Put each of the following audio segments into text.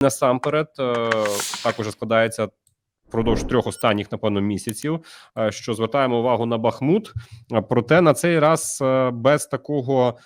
насамперед е, також складається впродовж трьох останніх, напевно, місяців. е, Що звертаємо увагу на Бахмут. Проте на цей раз е, без такого.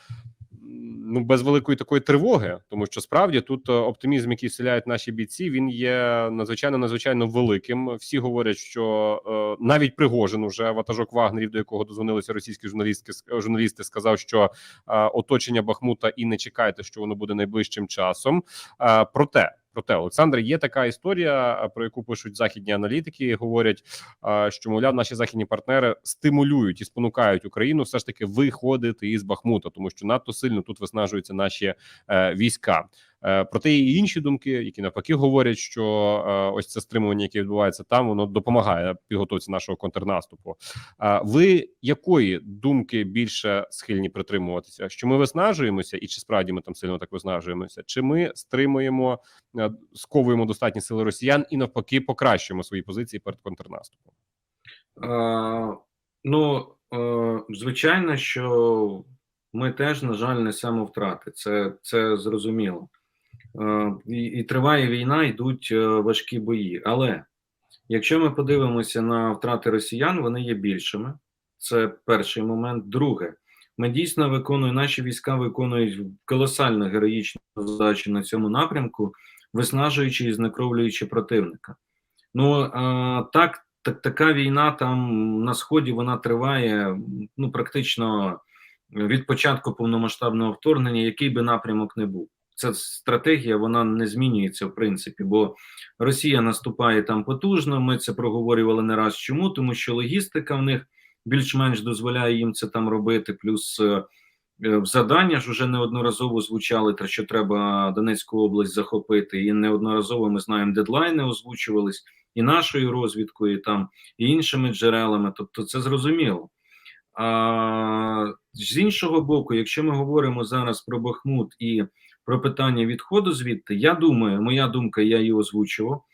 Ну, без великої такої тривоги, тому що справді тут оптимізм, який вселяють наші бійці, він є надзвичайно надзвичайно великим. Всі говорять, що е, навіть Пригожин уже ватажок Вагнерів, до якого дозвонилися російські журналістки, журналісти, сказав, що е, оточення Бахмута і не чекайте, що воно буде найближчим часом. Е, проте, проте, Олександр, є така історія, е, про яку пишуть західні аналітики. Говорять, е, що мовляв, наші західні партнери стимулюють і спонукають Україну все ж таки виходити із Бахмута, тому що надто сильно тут виснажуються наші е, війська. Е, Проте і інші думки, які навпаки говорять, що е, ось це стримування, яке відбувається там, воно допомагає підготовці нашого контрнаступу. А ви якої думки більше схильні притримуватися? Що ми виснажуємося, і чи справді ми там сильно так виснажуємося? Чи ми стримуємо, е, сковуємо достатні сили росіян і навпаки покращуємо свої позиції перед контрнаступом? Е, ну, е, звичайно, що ми теж, на жаль, несемо втрати. Це, це зрозуміло. Е, і, і триває війна, йдуть е, важкі бої. Але якщо ми подивимося на втрати росіян, вони є більшими. Це перший момент. Друге, ми дійсно виконуємо, наші війська виконують колосально героїчну задачу на цьому напрямку, виснажуючи і знекровлюючи противника. Ну так, так, така війна там на сході вона триває ну практично від початку повномасштабного вторгнення, який би напрямок не був. Ця стратегія вона не змінюється в принципі, бо Росія наступає там потужно. Ми це проговорювали не раз. Чому? Тому що логістика в них більш-менш дозволяє їм це там робити. Плюс е, е, завдання ж вже неодноразово звучали, те, що треба Донецьку область захопити, і неодноразово ми знаємо дедлайни озвучувались і нашою розвідкою, і там і іншими джерелами. Тобто, це зрозуміло. А з іншого боку, якщо ми говоримо зараз про Бахмут і про питання відходу звідти, я думаю, моя думка, я її озвучував,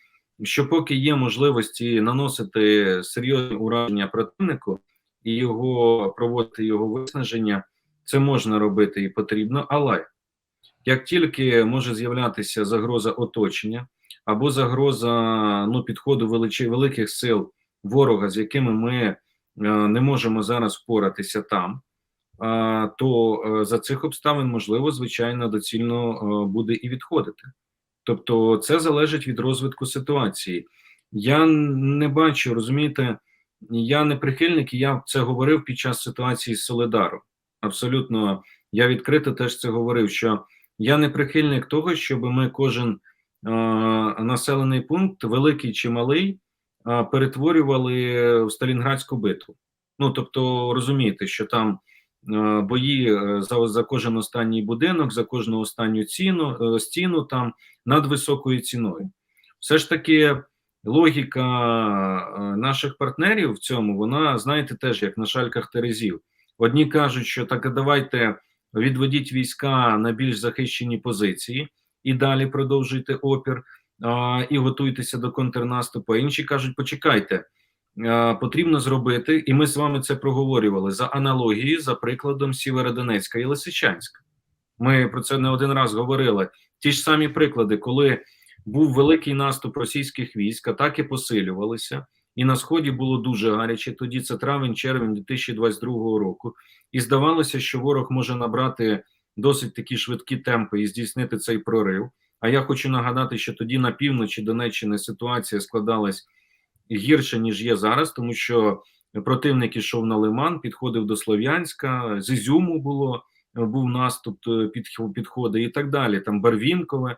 що поки є можливості наносити серйозні ураження противнику і його проводити його виснаження, це можна робити і потрібно, але як тільки може з'являтися загроза оточення або загроза ну, підходу величі, великих сил ворога, з якими ми е, не можемо зараз впоратися там, то е, за цих обставин можливо, звичайно, доцільно е, буде і відходити. Тобто, це залежить від розвитку ситуації. Я не бачу, розумієте, я не прихильник, і я це говорив під час ситуації з Солидаром. Абсолютно, я відкрито теж це говорив. Що я не прихильник того, щоб ми кожен е, населений пункт, великий чи малий, е, перетворювали в Сталінградську битву. Ну тобто, розумієте, що там бої е, за, за кожен останній будинок, за кожну останню ціну е, стіну там над високою ціною. Все ж таки, логіка е, наших партнерів в цьому, вона, знаєте, теж як на шальках терезів. Одні кажуть, що так, давайте відведіть війська на більш захищені позиції і далі продовжуйте опір а, і готуйтеся до контрнаступу. Інші кажуть, почекайте, потрібно зробити, і ми з вами це проговорювали за аналогією, за прикладом Сєвєродонецька і Лисичанська. Ми про це не один раз говорили. Ті ж самі приклади, коли був великий наступ російських військ, атаки посилювалися, і на сході було дуже гаряче. Тоді це травень-червень 2022 року. І здавалося, що ворог може набрати досить такі швидкі темпи і здійснити цей прорив. А я хочу нагадати, що тоді на півночі Донеччини ситуація складалась гірше ніж є зараз, тому що противник ішов на Лиман, підходив до Слов'янська, з Ізюму було був наступ е, під підходи і так далі. Там Барвінкове.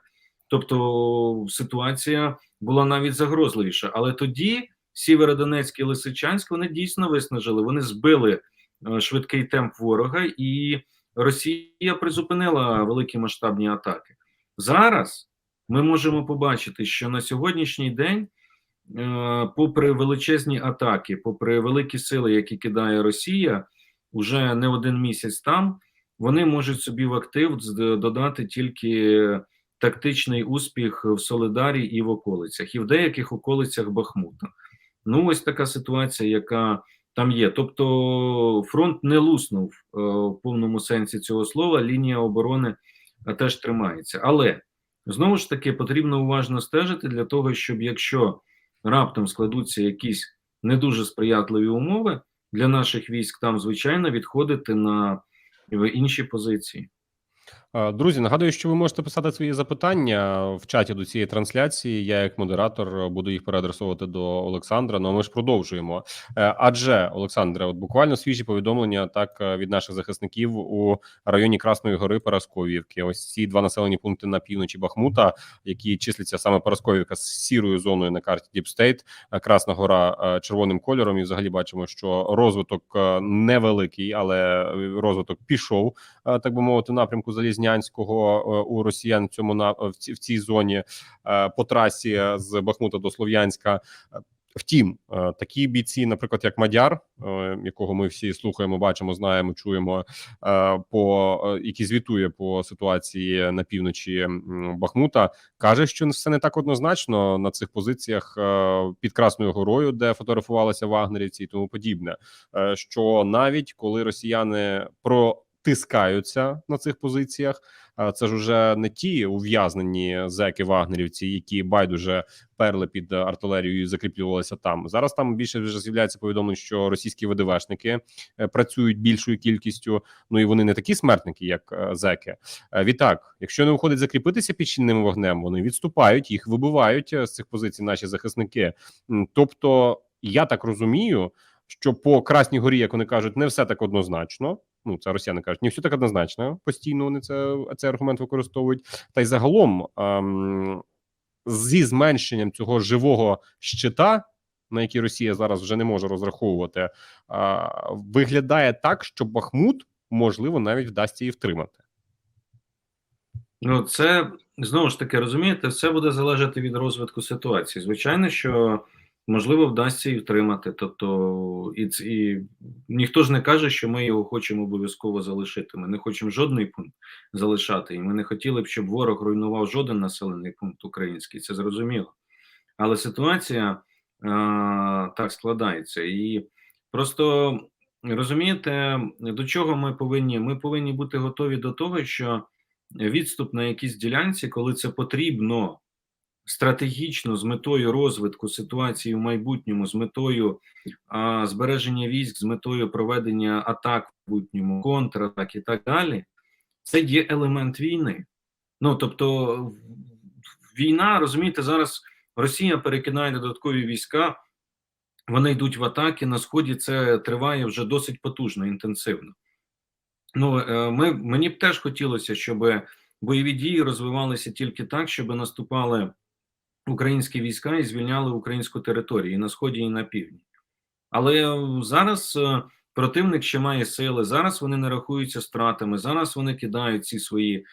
Тобто ситуація була навіть загрозливіша. Але тоді Сєвєродонецьк і Лисичанськ вони дійсно виснажили. Вони збили е, швидкий темп ворога, і Росія призупинила великі масштабні атаки. Зараз ми можемо побачити, що на сьогоднішній день, е, попри величезні атаки, попри великі сили, які кидає Росія, уже не один місяць там, вони можуть собі в актив додати тільки тактичний успіх в Солидарі і в околицях, і в деяких околицях Бахмута. Ну, ось така ситуація, яка там є. Тобто фронт не луснув е, в повному сенсі цього слова. Лінія оборони е, теж тримається. Але Знову ж таки, потрібно уважно стежити для того, щоб якщо раптом складуться якісь не дуже сприятливі умови для наших військ, там звичайно відходити на інші позиції. Е, Друзі, нагадую, що ви можете писати свої запитання в чаті до цієї трансляції. Я, як модератор, буду їх переадресовувати до Олександра. Ну а ми ж продовжуємо. Е, Адже Олександре, от буквально свіжі повідомлення так е, від наших захисників у районі Красної Гори Парасковівки. Ось ці два населені пункти на півночі Бахмута, які числяться саме Парасковівка з сірою зоною на карті е, Красна Гора червоним кольором. І взагалі бачимо, що розвиток невеликий, але розвиток пішов так би мовити, напрямку Залізнянського е, у росіян цьому на в ці- в цій зоні е, по трасі з Бахмута до Слов'янська. Е, Втім, такі бійці, наприклад, як Мадяр, якого ми всі слухаємо, бачимо, знаємо, чуємо, по який звітує по ситуації на півночі Бахмута, каже, що все не так однозначно на цих позиціях під Красною горою, де фотографувалися вагнерівці і тому подібне. Що навіть коли росіяни протискаються на цих позиціях, е, це ж уже не ті ув'язнені зеки вагнерівці, які байдуже перли під артилерією і закріплювалися там. Зараз там більше вже з'являється повідомлень, що російські ВДВшники е, працюють більшою кількістю. Ну і вони не такі смертники, як е, зеки. Відтак, якщо не виходить закріпитися під щільним вогнем, вони відступають, їх вибивають з цих позицій наші захисники. Тобто, я так розумію, що по Красній горі, як вони кажуть, не все так однозначно. Ну, це росіяни кажуть, не все так однозначно. Постійно вони це цей аргумент використовують. Та й загалом ем, зі зменшенням цього живого щита, на який Росія зараз вже не може розраховувати, а, виглядає так, що Бахмут можливо навіть вдасться її втримати. Ну, це знову ж таки розумієте, все буде залежати від розвитку ситуації. Звичайно, що можливо вдасться і втримати. Тобто, і, і ніхто ж не каже, що ми його хочемо обов'язково залишити. Ми не хочемо жодний пункт залишати, і ми не хотіли б, щоб ворог руйнував жоден населений пункт український. Це зрозуміло. Але ситуація е, так складається. І просто розумієте, до чого ми повинні? Ми повинні бути готові до того, що відступ на якійсь ділянці, коли це потрібно стратегічно з метою розвитку ситуації в майбутньому, з метою а, збереження військ, з метою проведення атак в майбутньому, контратак і так далі, це є елемент війни. Ну тобто, війна, розумієте, зараз Росія перекидає додаткові війська. Вони йдуть в атаки на сході. Це триває вже досить потужно, інтенсивно. Ну е, ми мені б теж хотілося, щоб бойові дії розвивалися тільки так, щоб наступали українські війська і звільняли українську територію і на сході, і на півдні. Але е, зараз е, противник ще має сили. Зараз вони не рахуються стратами. Зараз вони кидають ці свої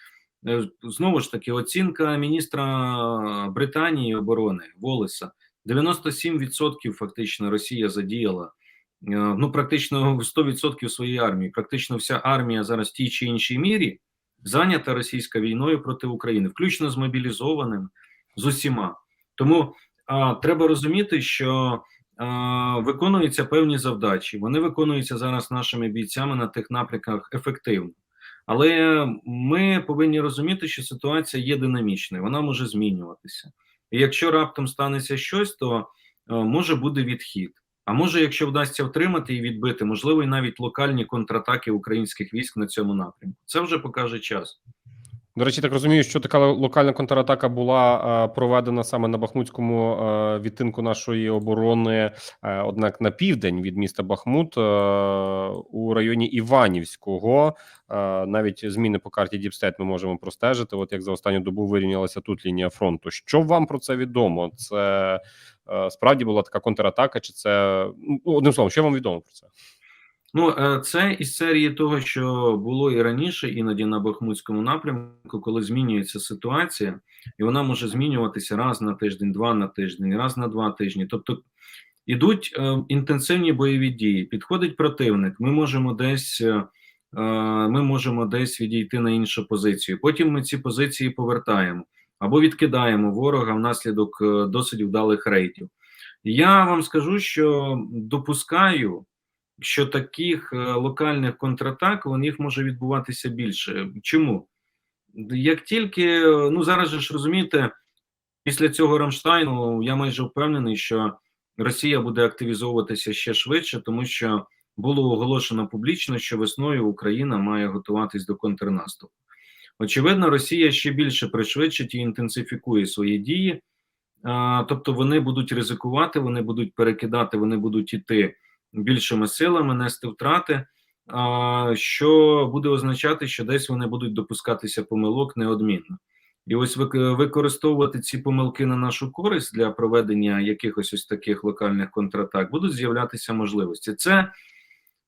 е, знову ж таки оцінка міністра Британії оборони Волеса. 97% фактично Росія задіяла ну практично 100% своєї армії. Практично вся армія зараз в тій чи іншій мірі зайнята російською війною проти України, включно з мобілізованим, з усіма. Тому а, треба розуміти, що а, виконуються певні завдачі. Вони виконуються зараз нашими бійцями на тих напрямках ефективно. Але ми повинні розуміти, що ситуація є динамічною, вона може змінюватися. І якщо раптом станеться щось, то е, може буде відхід. А може, якщо вдасться втримати і відбити, можливо, і навіть локальні контратаки українських військ на цьому напрямку. Це вже покаже час. До речі, так розумію, що така локальна контратака була е, проведена саме на Бахмутському е, відтинку нашої оборони, е, однак на південь від міста Бахмут у районі Іванівського. Навіть зміни по карті Діпстейт ми можемо простежити. От як за останню добу вирівнялася тут лінія фронту. Що вам про це відомо? Це справді була така контратака, чи це ну одним словом, що вам відомо про це? Ну, е, це із серії того, що було і раніше, іноді на Бахмутському напрямку, коли змінюється ситуація, і вона може змінюватися раз на тиждень, два на тиждень, раз на два тижні. Тобто ідуть е, інтенсивні бойові дії. Підходить противник. Ми можемо десь. е, Ми можемо десь відійти на іншу позицію. Потім ми ці позиції повертаємо або відкидаємо ворога внаслідок е, досить вдалих рейдів. Я вам скажу, що допускаю, що таких е, локальних контратак у них може відбуватися більше. Чому? Як тільки ну зараз ж розумієте, після цього Рамштайну я майже впевнений, що Росія буде активізовуватися ще швидше, тому що було оголошено публічно, що весною Україна має готуватись до контрнаступу. Очевидно, Росія ще більше пришвидшить і інтенсифікує свої дії, тобто вони будуть ризикувати, вони будуть перекидати, вони будуть іти більшими силами, нести втрати, що буде означати, що десь вони будуть допускатися помилок неодмінно. І ось вик- використовувати ці помилки на нашу користь для проведення якихось ось таких локальних контратак будуть з'являтися можливості. Це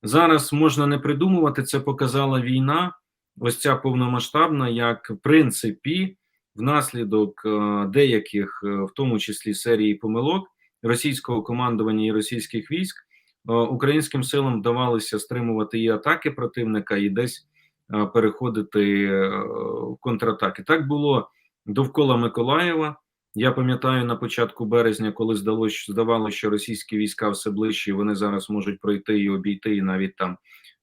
зараз можна не придумувати. Це показала війна, ось ця повномасштабна, як в принципі, внаслідок деяких, е, в тому числі серії помилок російського командування і російських військ, українським силам вдавалося стримувати і атаки противника, і десь е, переходити е, в контратаки. Так було довкола Миколаєва. Я пам'ятаю на початку березня, коли здалося, здавалося, що російські війська все ближче, вони зараз можуть пройти і обійти, і навіть там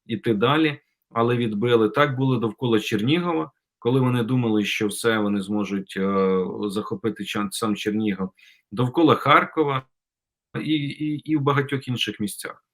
іти далі, але відбили. Так було довкола Чернігова, коли вони думали, що все вони зможуть е, захопити сам Чернігов, довкола Харкова і, і, і в багатьох інших місцях.